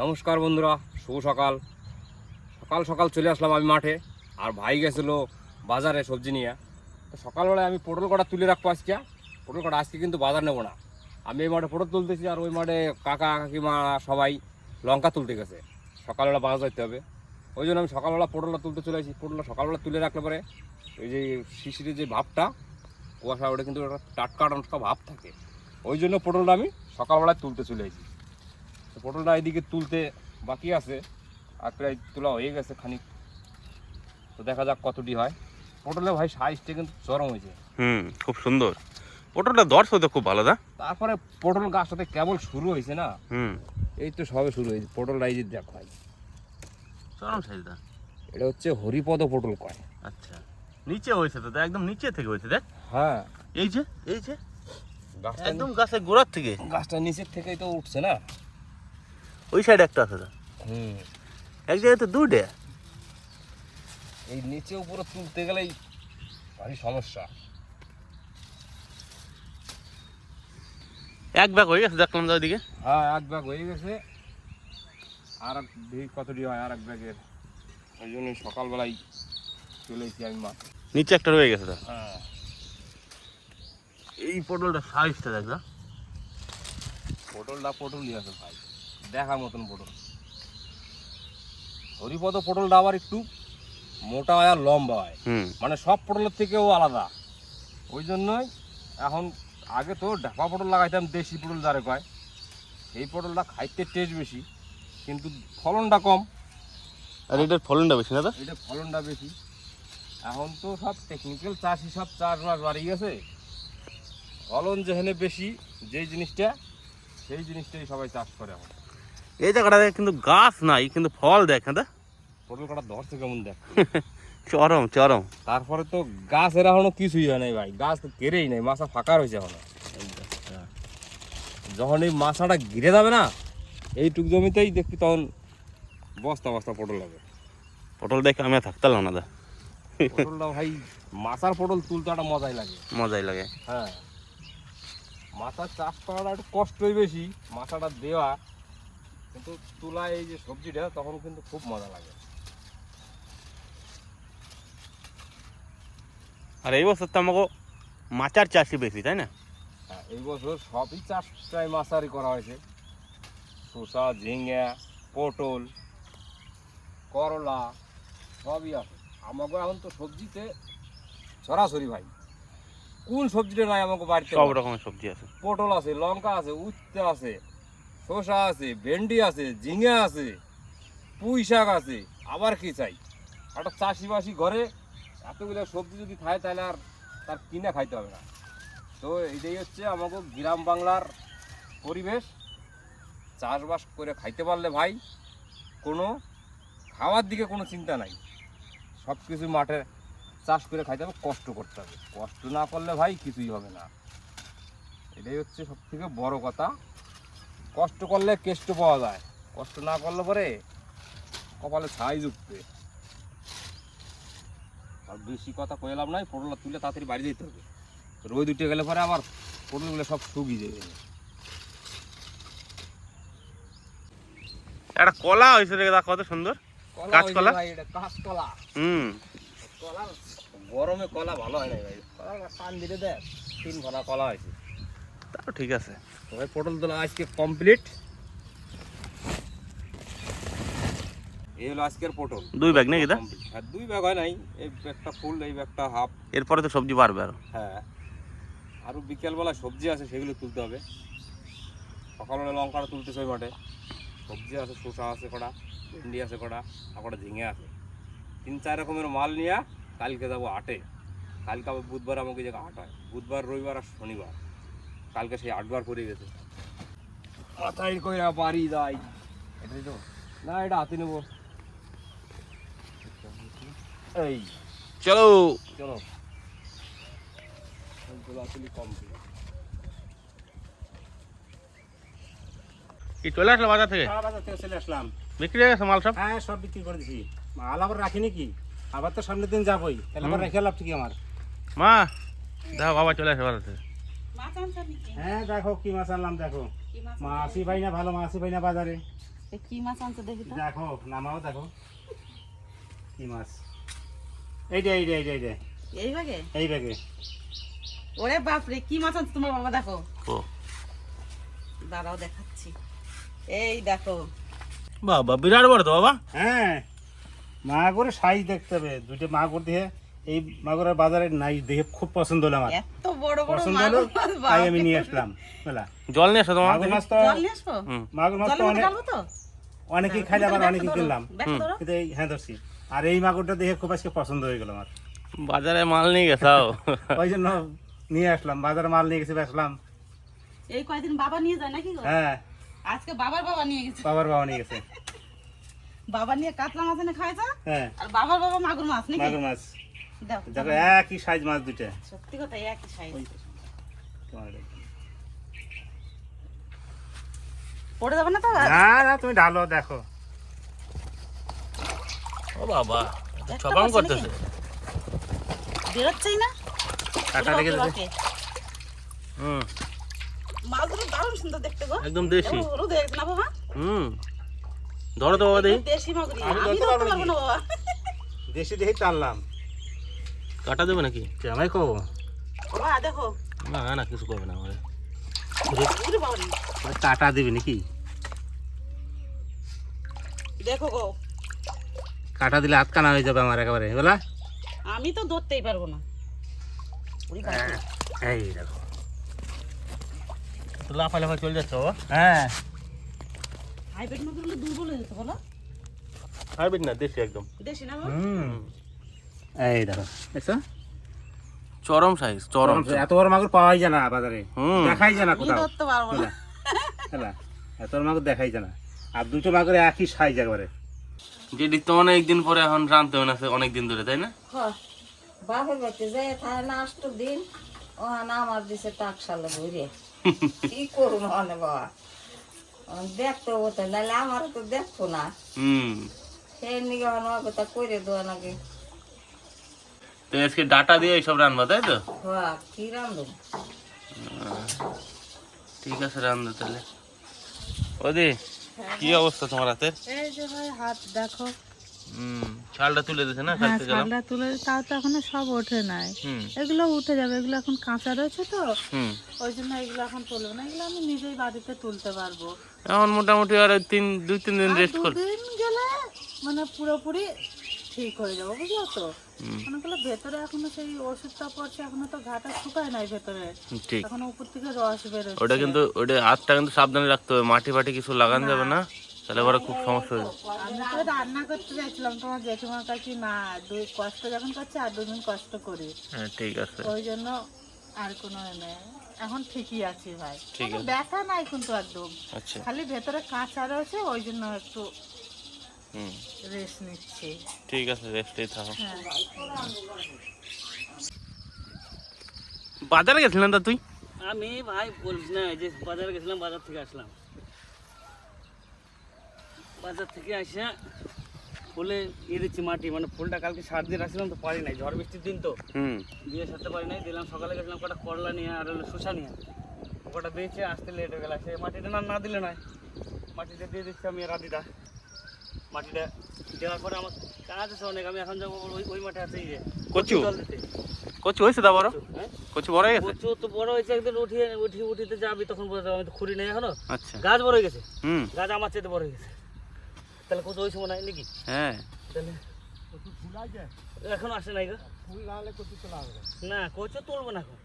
নমস্কার বন্ধুরা, শুভ সকাল। সকাল সকাল চলে আসলাম আমি মাঠে, আর ভাই গেছিল বাজারে সবজি নিয়ে। তো সকালবেলায় আমি পটল কটা তুলে রাখব আজকে। পটল কটা আজকে কিন্তু বাজার নেব না। আমি এই মাঠে পটল তুলতেছি, আর ওই মাঠে কাকা, কাকিমা সবাই লঙ্কা তুলতে গেছে। সকালবেলা বাজার যেতে হবে। ওই জন্য আমি সকালবেলা পটলটা তুলতে চলে আসি। পটলটা সকালবেলা তুলে রাখলে পরে ওই যে শিশিরের যে ভাবটা, কুয়াশা ওটা কিন্তু টাটকা টাটকা ভাব থাকে। ওই জন্য পটলটা আমি সকালবেলায় তুলতে চলে আসি। তো পটলটা এদিকে তুলতে বাকি আছে। আর প্রায় তোলা হয়ে গেছে খানিক। তো দেখা যাক কতটি হয়। পটলে ভাই সাইজটা কিন্তু চরম হয়েছে। হুম খুব সুন্দর। পটলটা দর্শ তো খুব ভালো দা তারপরে পটল গাছটাতে কেবল শুরু হয়েছে না? হুম। এই তো সবে শুরু হয়েছে। পটলটা এই যে দেখ ভাই। চরম সাইজ দা এটা হচ্ছে হরিপদ পটল কয়। আচ্ছা। নিচে হয়েছে তো দা, একদম নিচে থেকে হয়েছে দেখ। হ্যাঁ। এই যে এই যে। গাছটা একদম গাছের গোড়ার থেকে। গাছটা নিচের থেকেই তো উঠছে না? ওই সাইডে একটা আছে হুম। এক জায়গায় তো দুটে এই নিচে উপরে তুলতে গেলেই ভারী সমস্যা। এক ব্যাগ হয়ে গেছে দেখলাম যা ওইদিকে। হ্যাঁ এক ব্যাগ হয়ে গেছে। আর এক দেখি কতটি হয় আর এক ব্যাগের ওই জন্য সকালবেলায় চলে এসেছি আমি মাঠ নিচে একটা রয়ে গেছে হ্যাঁ। এই পটলটা সাইজটা দেখ পটলটা পটলই আছে ভাই। দেখার মতন পটল। হরিপদ পটলটা আবার একটু মোটা হয় আর লম্বা হয়। মানে সব পটলের থেকেও আলাদা। ওই জন্যই এখন আগে তো ঢাপা পটল লাগাইতাম দেশি পটল যারে কয়। এই পটলটা খাইতে টেস্ট বেশি কিন্তু ফলনটা কম। আর এটার ফলনটা বেশি না দা এটা ফলনটা বেশি। এখন তো সব টেকনিক্যাল চাষি সব চাষবাস বাড়িয়ে গেছে। ফলন যেখানে বেশি যেই জিনিসটা সেই জিনিসটাই সবাই চাষ করে এখন। এই জায়গাটাতে কিন্তু গাছ নাই কিন্তু ফল দেখ হ্যাঁ পটল কাটা ধরছে কেমন দেখ। চরম চরম। তারপরে তো গাছের এখনও কিছুই হয় নাই ভাই গাছ তো কেড়েই নাই মাছা ফাঁকা রয়েছে এখনও। হ্যাঁ। যখন এই মাছাটা ঘিরে যাবে না এইটুক জমিতেই দেখবি তখন বস্তা বস্তা পটল হবে। পটল দেখে আমি আর থাকতে পারলাম না দা। পটলটা ভাই মাছার পটল তুলতে একটা মজাই লাগে। মজাই লাগে। হ্যাঁ। মাথার চাষ করাটা একটু কষ্টই বেশি মাথাটা দেওয়া কিন্তু তুলা এই যে সবজিটা তখন কিন্তু খুব মজা লাগে। আর এই বছর তো আমাকে মাচার চাষই বেশি তাই না? হ্যাঁ এই বছর সবই চাষ প্রায় মাছারি করা হয়েছে। শসা ঝিঙ্গা পটল করলা সবই আছে। আমাকে এখন তো সবজিতে সরাসরি ভাই কোন সবজিটা নাই আমাকে বাড়িতে? সব রকমের সবজি আছে। পটল আছে লঙ্কা আছে উচ্ছে আছে শসা আছে, ভেন্ডি আছে, ঝিঙে আছে, পুঁই শাক আছে, আবার কি চাই? একটা চাষিবাসি ঘরে এতগুলো সবজি যদি খায় তাহলে আর তার কিনে খাইতে হবে না। তো এটাই হচ্ছে আমাকে গ্রাম বাংলার পরিবেশ। চাষবাস করে খাইতে পারলে ভাই, কোনো খাওয়ার দিকে কোনো চিন্তা নাই। সব কিছু মাঠে চাষ করে খাইতে হবে, কষ্ট করতে হবে। কষ্ট না করলে ভাই কিছুই হবে না। এটাই হচ্ছে সব থেকে বড় কথা। কষ্ট করলে কেষ্ট পাওয়া যায়। কষ্ট না করলে পরে কপালে ছাই উঠবে আর বেশি কথা কয়ে লাভ নাই পটল তুলে তাড়াতাড়ি বাড়ি যেতে হবে। রোদ উঠে গেলে পরে আবার পটলগুলো সব শুকিয়ে যাবে। একটা কলা হয়েছে রে দা কত সুন্দর। কলা কাঁচকলা? কাঁচকলা। হুম। কলা গরমে কলা ভালো হয় না ভাই। কলা টান দিতে দেখ তিন ঘনা কলা হয়েছে। তাও ঠিক আছে। তো ভাই পটল তোলা আজকে কমপ্লিট এই হলো আজকের পটল। দুই ব্যাগ নাকি দা। আর দুই ব্যাগ হয় নাই। এই ব্যাগটা ফুল এই ব্যাগটা হাফ এরপরে তো সবজি বাড়বে আরও। হ্যাঁ। আরও বিকেলবেলা সবজি আছে সেগুলো তুলতে হবে। সকালবেলা লঙ্কাটা তুলতেছে ওই মাঠে। সবজি আছে শসা আছে কটা ভেন্ডি আছে কটা আর কটা ঝিঙে আছে। তিন চার রকমের মাল নিয়ে কালকে যাব আটে কালকে আবার বুধবার আমাকে যে হাট হয়। বুধবার রবিবার আর শনিবার। কালকে সেই আটবার পড়ে গেছে। মাথায় কইরা বাড়ি যাই। এটাই তো না এটা হাতে নেব। এই। চলো। চলো। কি চলে আসলো বাজার থেকে? হ্যাঁ, বাজার থেকে চলে আসলাম। বিক্রি হয়ে গেছে মাল সব? হ্যাঁ সব বিক্রি করে দিছি। মাল আবার রাখিনি কি আবার তো সামনের দিন যাবই। তাহলে আবার রেখে লাভ কি আমার। মা দেখো বাবা চলে আসে বাজার থেকে? হ্যাঁ দেখো কি মাছ আনলাম দেখো। কি মাছ পাই না ভালো মাছই পাই না বাজারে। কি মাছ আনছো দেখি দেখো নামাও দেখো। কি মাছ? এইটা এইটা এইটা এইটা এই ভাগে এই ব্যাগে? ওরে বাপরে কি মাছ আনছো তোমার বাবা দেখো। ও। দাঁড়াও দেখাচ্ছি। এই দেখো। বাবা বিরাট বড় তো বাবা। হ্যাঁ। মাগুর সাইজ দেখতে হবে দুটো মাগুর দিয়ে এই মাগুরের বাজারে নাই দেখে খুব পছন্দ হলো আমার। এত বড় বড় পছন্দ হলো মাগুর মাছ তাই আমি নিয়ে আসলাম বুঝলা? জল নিয়ে আসো তোমার মাগুর মাছ তো জল নিয়ে হুম। মাগুর মাছ তো অনেক অনেকেই খাইলে আবার অনেকেই কিনলাম। কিন্তু এই হ্যাঁ ধরছি। আর এই মাগুরটা দেখে খুব আজকে পছন্দ হয়ে গেল আমার। বাজারে মাল নিয়ে গেছাও? ওই জন্য নিয়ে আসলাম বাজারে মাল নিয়ে গেছে বেসলাম এই কয়দিন বাবা নিয়ে যায় নাকি গো? হ্যাঁ। আজকে বাবার বাবা নিয়ে গেছে। বাবার বাবা নিয়ে গেছে। বাবা নিয়ে কাতলা মাছ এনে খাইছে হ্যাঁ। আর বাবার বাবা মাগুর মাছ নাকি? মাগুর মাছ। দেখো দেখো একই সাইজ মাছ দুটো সত্যি কথা একই সাইজ পড়ে যাবে না তো? না না তুমি ঢালো দেখো। ও বাবা একটা করতেছে। বেরোচ্ছেই না? কাটা লেগে বাপরে হুম। মাছগুলো দারুণ সুন্দর দেখতে গো। একদম দেশি। না বাবা? হুম। ধরো তো বাবা দেখি। দেশি মাগুরি। আমি ধরতে পারব না বাবা। দেশি দেখেই টানলাম। কাটা দেবে নাকি? আমায় কো। দেখো। না না কিছু করবে না আমাদের ওরে কাটা দিবি নাকি? দেখো গো। কাটা দিলে হাত কানা হয়ে যাবে আমার একেবারে বলা? আমি তো ধরতেই পারব না। এই দেখো। তো লাফা লাফা চলে যাচ্ছে বাবা। হ্যাঁ। হাইব্রিড দুর্বল হয়ে বলো। হারবিট না দেশি একদম। দেশি না হুম। এই দেখো। দেখছ? চরম সাইজ চরম এত বড় মাগুর পাওয়াই যায় না বাজারে। দেখাই যায় না কোথাও। ধরতে পারব না হ্যাঁ এত বড় মাগুর দেখাই যায় না। আর দুটো মাগুর একই সাইজ একবারে। যেটি তো অনেকদিন পরে এখন রানতে হবে না অনেক দিন ধরে তাই না? বাপের বাড়িতে যাই থাকে না দিন ও আমার দিছে ঘুরে কি মানে বাবা? দেখতে নাহলে তো দেখতো না। হুম। সেই আমার কথা করে দেওয়া নাকি তো আজকে ডাটা দিয়ে এইসব রান্না তাই তো? হ্যাঁ কি রান্ধব ঠিক আছে তাহলে। ওদি কি অবস্থা তোমার হাতের এই যে ভাই হাত দেখো। হুম ছালটা তুলে দিছে না হ্যাঁ গেলাম। ছালটা তুলে তাও তো এখনও সব ওঠে নাই। এগুলো উঠে যাবে এগুলো এখন কাঁচা রয়েছে তো। ওই জন্য এগুলো এখন তুলবো না এগুলো আমি নিজেই বাড়িতে তুলতে পারব। এখন মোটামুটি আর তিন দুই তিন দিন রেস্ট গেলে মানে পুরোপুরি ঠিক হয়ে যাব বুঝলো তো? অনেকগুলো ভেতরে এখনও সেই ওষুধটা পড়ছে এখনও তো ঘাটা শুকায় নাই ভেতরে। ঠিক। এখনও উপর থেকে রস বেরোচ্ছে। ওটা কিন্তু ওটা হাতটা কিন্তু সাবধানে রাখতে হবে মাটি ফাটি কিছু লাগানো যাবে না তাহলে খুব সমস্যা হয়ে আমি তো রান্না করতে চাইছিলাম তোমার জেঠিমার কাছে না দুই কষ্ট যখন করছে আর দুদিন কষ্ট করি। হ্যাঁ ঠিক আছে। ওই জন্য আর কোনো নেই। এখন ঠিকই আছি ভাই। ঠিক আছে। ব্যথা নাই কিন্তু একদম। আচ্ছা। খালি ভেতরে কাঁচা রয়েছে ওই জন্য একটু রেস্ট নিচ্ছি। ঠিক আছে রেস্টেই থাকো। হ্যাঁ। বাজারে গেছিলেন তা তুই? আমি ভাই বলছি না যে বাজারে গেছিলাম বাজার থেকে আসলাম। বাজার থেকে আসে ফুলে ইয়ে দিচ্ছি মাটি মানে ফুলটা কালকে সার দিয়ে রাখছিলাম তো পারি নাই ঝড় বৃষ্টির দিন তো। দিয়ে সারতে পারি নাই দিলাম সকালে গেছিলাম কটা করলা নিয়ে আর হলো শসা নিয়ে। ওটা বেঁচে আসতে লেট হয়ে গেল সে মাটিটা না না দিলে নয়। মাটিটা দিয়ে দিচ্ছি আমি রাদিটা মাটিটা দেওয়ার পরে আমার কাজ আছে অনেক আমি এখন যাব ওই ওই মাঠে আছে যে। কচু? কচু হয়েছে তা বড়? হ্যাঁ? কচু বড় হয়ে গেছে? কচু তো বড় হয়েছে একদিন উঠিয়ে উঠিয়ে উঠিতে যাবি তখন যাবে আমি তো খুঁড়ি নেই এখনও। আচ্ছা। গাছ বড় হয়ে গেছে? হুম। গাছ আমার চেয়ে বড় হয়ে গেছে। তাহলে কত ওই সময় নাই নাকি? হ্যাঁ। তাহলে এখন আসে নাই গো। না কচু তুলবো না এখন।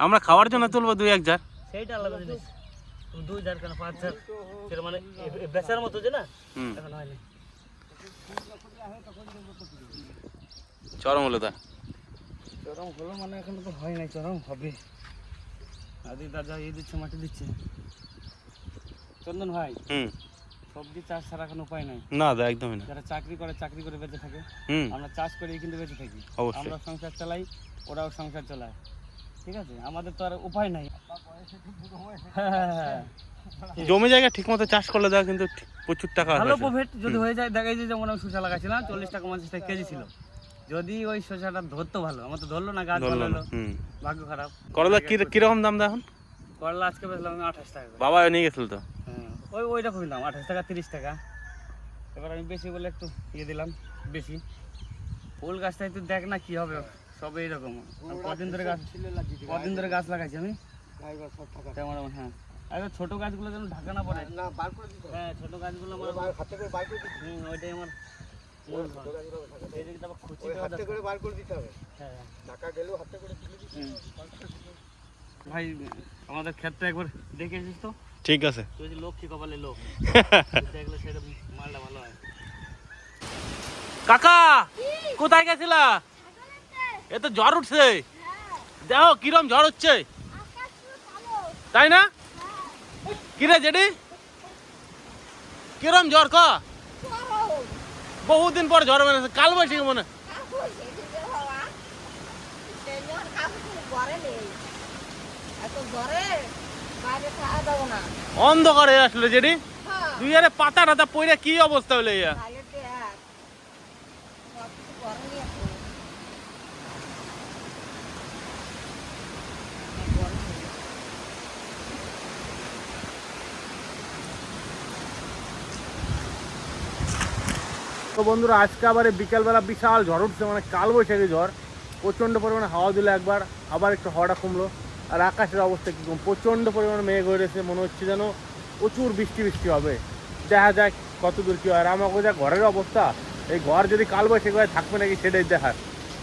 আমরা খাওয়ার জন্য তুলবো দুই এক জার সেইটা আলাদা জিনিস। দুই হাজার কেন? পাঁচ হাজার সেটা মানে বেচার মতো যে না? এখন হয়নি চরম হলো তা। চরম হলো মানে এখন তো হয় নাই চরম হবে। আদি দাদা এই দিচ্ছে মাটি দিচ্ছে। চন্দন ভাই হুম। সবজি চাষ ছাড়া এখন উপায় নাই। না দা একদমই না। যারা চাকরি করে চাকরি করে বেঁচে থাকে। হুম। আমরা চাষ করেই কিন্তু বেঁচে থাকি। অবশ্যই। আমরা সংসার চালাই ওরাও সংসার চালায়। ঠিক আছে? আমাদের তো আর উপায় নাই। হ্যাঁ, হ্যাঁ, হ্যাঁ। জমি জায়গা ঠিক মতো চাষ করলে দেওয়া কিন্তু প্রচুর টাকা ভালো প্রফিট যদি হয়ে যায় দেখা যায় যেমন আমি শসা লাগাইছিলাম চল্লিশ টাকা পঞ্চাশ টাকা কেজি ছিল। যদি ওই শসাটা ধরতো ভালো আমার তো ধরলো না গাছ ভালো ধরলো ভাগ্য খারাপ। করলা কীরকম দাম দা এখন? করলা আজকে বেচলাম আমি আঠাশ টাকা বাবা নিয়ে গেছিল তো? হ্যাঁ ওই ওই রকমই দাম আঠাশ টাকা তিরিশ টাকা। এবার আমি বেশি বলে একটু ইয়ে দিলাম বেশি। ফুল গাছটা একটু দেখ না কি হবে সব এইরকম কদিন ধরে গাছ কদিন ধরে গাছ লাগাইছি আমি। হ্যাঁ। আর এবার ছোট গাছগুলো যেন ঢাকা না পড়ে। না বার হ্যাঁ ছোট গাছগুলো আমার হুম, ওইটাই আমার মূল ধর। এই দিকে তো আবার খুঁচিটাও দরকার। হ্যাঁ হুম। ভাই আমাদের ক্ষেতটা একবার দেখে এসিস তো? ঠিক আছে। তুই যে কপালে লোক। দেখলে সেটা মালটা ভালো হয়। কাকা কোথায় গেছিলা? এ তো জ্বর উঠছে। দেখো কিরম জ্বর হচ্ছে। তাই না? কিরে জেডি? কিরম জ্বর ক? বহুদিন পর জ্বর মানে কাল বসে মনে। অন্ধকারে আসলে জেডি? তুই আরে পাতা টাতা পইরে কি অবস্থা হলে ইয়া তাহলে তো এক সব কিছু করেনি এখন তো বন্ধুরা, আজকে আবার বিকালবেলা বিশাল ঝড় উঠছে মানে কাল বৈশাখী ঝড়। প্রচণ্ড পরিমাণে হাওয়া দিল একবার, আবার একটু হাওয়াটা কমলো। আর আকাশের অবস্থা কীরকম প্রচণ্ড পরিমাণে মেঘ হয়ে রয়েছে মনে হচ্ছে যেন প্রচুর বৃষ্টি বৃষ্টি হবে। দেখা যাক কত দূর কী হয়। আর আমাকে যা ঘরের অবস্থা, এই ঘর যদি কাল বৈশাখী হয় থাকবে নাকি সেটাই দেখার।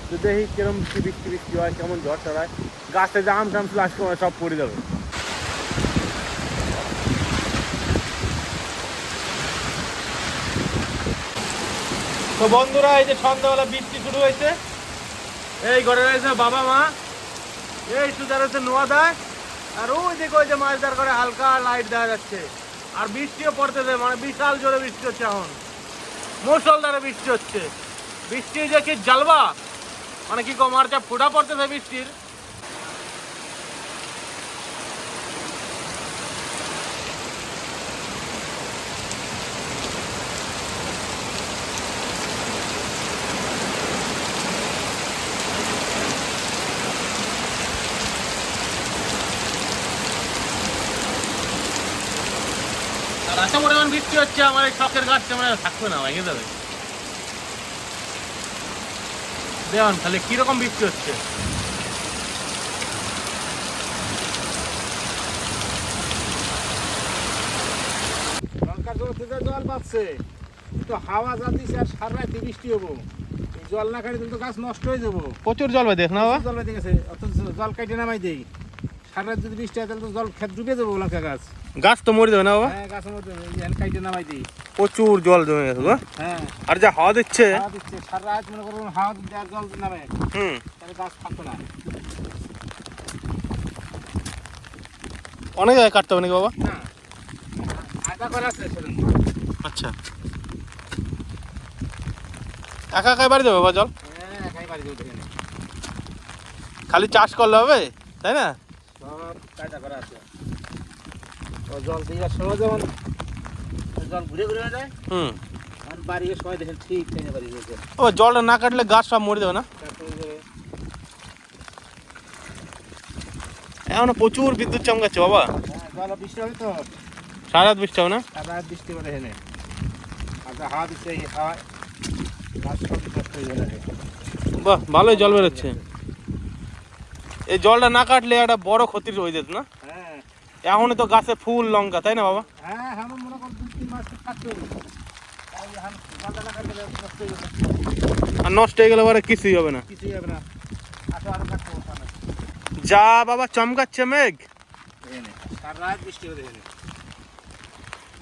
তো দেখি কিরম বৃষ্টি বৃষ্টি বৃষ্টি হয়, কেমন ঝড় চড়ায় গাছে জাম টাম আজকে সব পড়ে যাবে। তো বন্ধুরা, এই যে সন্ধ্যাবেলা বৃষ্টি শুরু হয়েছে। এই ঘরে রয়েছে বাবা মা। এই সুদার হচ্ছে নোয়া দেয় আর ওই দিকে ওই যে মাছ দাঁড় করে হালকা লাইট দেওয়া যাচ্ছে। আর বৃষ্টিও পড়তেছে মানে বিশাল জোরে বৃষ্টি হচ্ছে এখন। মুসলধারে বৃষ্টি হচ্ছে। বৃষ্টি যে কি জ্বালবা? মানে কি কম আর যা ফুটা পড়তেছে বৃষ্টির। এত পরিমাণ বৃষ্টি হচ্ছে আমার এই শখের গাছটা মানে থাকবে না ভেঙে যাবে। দেখুন খালি কীরকম বৃষ্টি হচ্ছে? লঙ্কার জল জল পাচ্ছে তো হাওয়া যা দিচ্ছে আর সারা রাত বৃষ্টি হব। জল না কাটে তো গাছ নষ্ট হয়ে যাব। প্রচুর জল দেখ না জল বেঁধে গেছে অথচ জল কাটে নামাই দেই। সারা রাত যদি বৃষ্টি হয় তাহলে তো জল খেত ডুবে যাব লঙ্কা গাছ। গাছ তো মরে যাবে না বাবা? হ্যাঁ প্রচুর জল জমে গেছে গো। হ্যাঁ। আর যা হাওয়া দিচ্ছে? হাওয়া দিচ্ছে সারা রাত মনে করুন হাওয়া দিচ্ছে আর জল নামে। হুম। তাহলে গাছ থাকতো না। অনেক জায়গায় কাটতে হবে নাকি বাবা? আচ্ছা। একা একাই বাড়ি দেবে বাবা জল? হ্যাঁ খালি চাষ করলে হবে তাই না? সব কায়দা করা আছে। জল দিয়ে সময় যেমন জল ঘুরে ঘুরে যায়। হুম। আর বাড়ি সময় দেখেন ঠিক টেনে বাড়ি গেছে ও জলটা না কাটলে গাছ সব মরে যাবে না? এখনও প্রচুর বিদ্যুৎ চমকাচ্ছে বাবা। হ্যাঁ, জল বৃষ্টি হবে তো। সারা রাত বৃষ্টি হবে না? সারা রাত বৃষ্টি করে এখানে। আর হাওয়া দিচ্ছে হাওয়া হয়ে বাহ ভালোই জল বেরোচ্ছে। এই জলটা না কাটলে একটা বড় ক্ষতির হয়ে যেত না? হ্যাঁ। এখনই তো গাছে ফুল লঙ্কা তাই না বাবা? হ্যাঁ হ্যাঁ মনে করো তিন মাস আর নষ্ট হয়ে গেলে পরে কিছুই হবে না। কিছুই হবে যা বাবা চমকাচ্ছে মেঘ।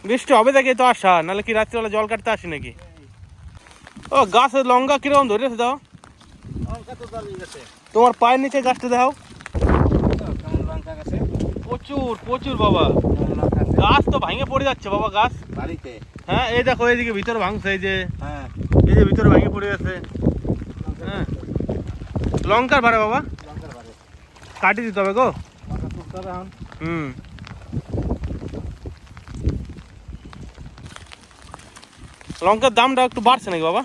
বৃষ্টি হবে দেখে তো আসা নাহলে কি রাত্রিবেলা জল কাটতে আসি নাকি? ও গাছের লঙ্কা কীরকম ধরেছে দাও। তোমার পায়ের নিচে গাছটা দাও প্রচুর প্রচুর বাবা। গাছ তো ভাঙে পড়ে যাচ্ছে বাবা গাছ। বাড়িতে? হ্যাঁ এই দেখো এইদিকে ভিতরে ভাঙছে এই যে। হ্যাঁ। এই যে ভিতরে ভেঙে পড়ে গেছে। হ্যাঁ। লঙ্কার ভাড়া বাবা। কাটি দিতে হবে গো। হুম। লঙ্কার দামটা একটু বাড়ছে নাকি বাবা?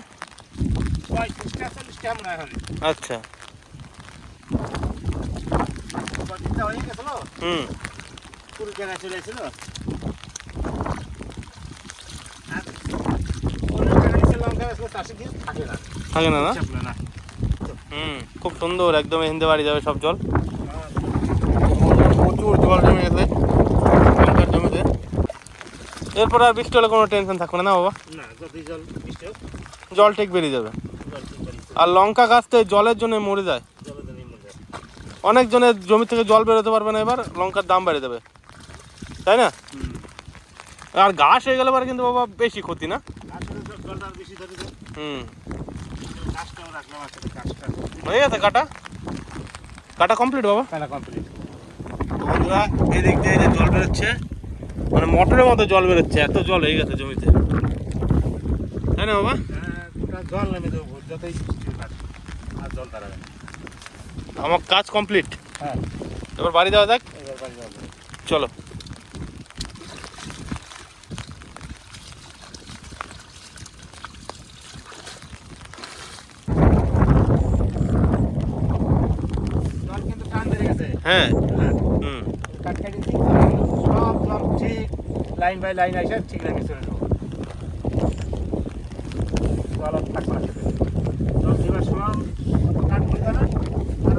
আচ্ছা। হুম। থাকে না আচ্ছা, না? হুম খুব সুন্দর একদম হিন্দে বাড়ি যাবে সব জল। প্রচুর জল জমে গেছে এরপরে আর বৃষ্টি হলে কোনো টেনশন থাকবে না বাবা? জল ঠিক বেরিয়ে যাবে। আর লঙ্কা গাছ তো জলের জন্য মরে যায়। অনেকজনের জমি থেকে জল বেরোতে পারবে না এবার লঙ্কার দাম বেড়ে যাবে। তাই না? আর ঘাস হয়ে গেলে পরে কিন্তু বাবা বেশি ক্ষতি না? হুম। হয়ে গেছে কাটা? কাটা কমপ্লিট বাবা? কাটা কমপ্লিট বন্ধুরা এদিক দিয়ে যে জল বেরোচ্ছে মানে মোটরের মতো জল বেরোচ্ছে এত জল হয়ে গেছে জমিতে। তাই না বাবা? হ্যাঁ জল নেমে দেবো যতই আর জল দাঁড়াবে আমার কাজ কমপ্লিট হ্যাঁ। এবার বাড়ি যাওয়া যাক। এবার বাড়ি যাব চলো জল কিন্তু টান বেড়ে গেছে হ্যাঁ। হুম। কাট কাটি ঠিক সব জল ঠিক লাইন বাই লাইন আইসা ঠিক লাগে চলে যাব। থাকবে না। সময় কাট এখন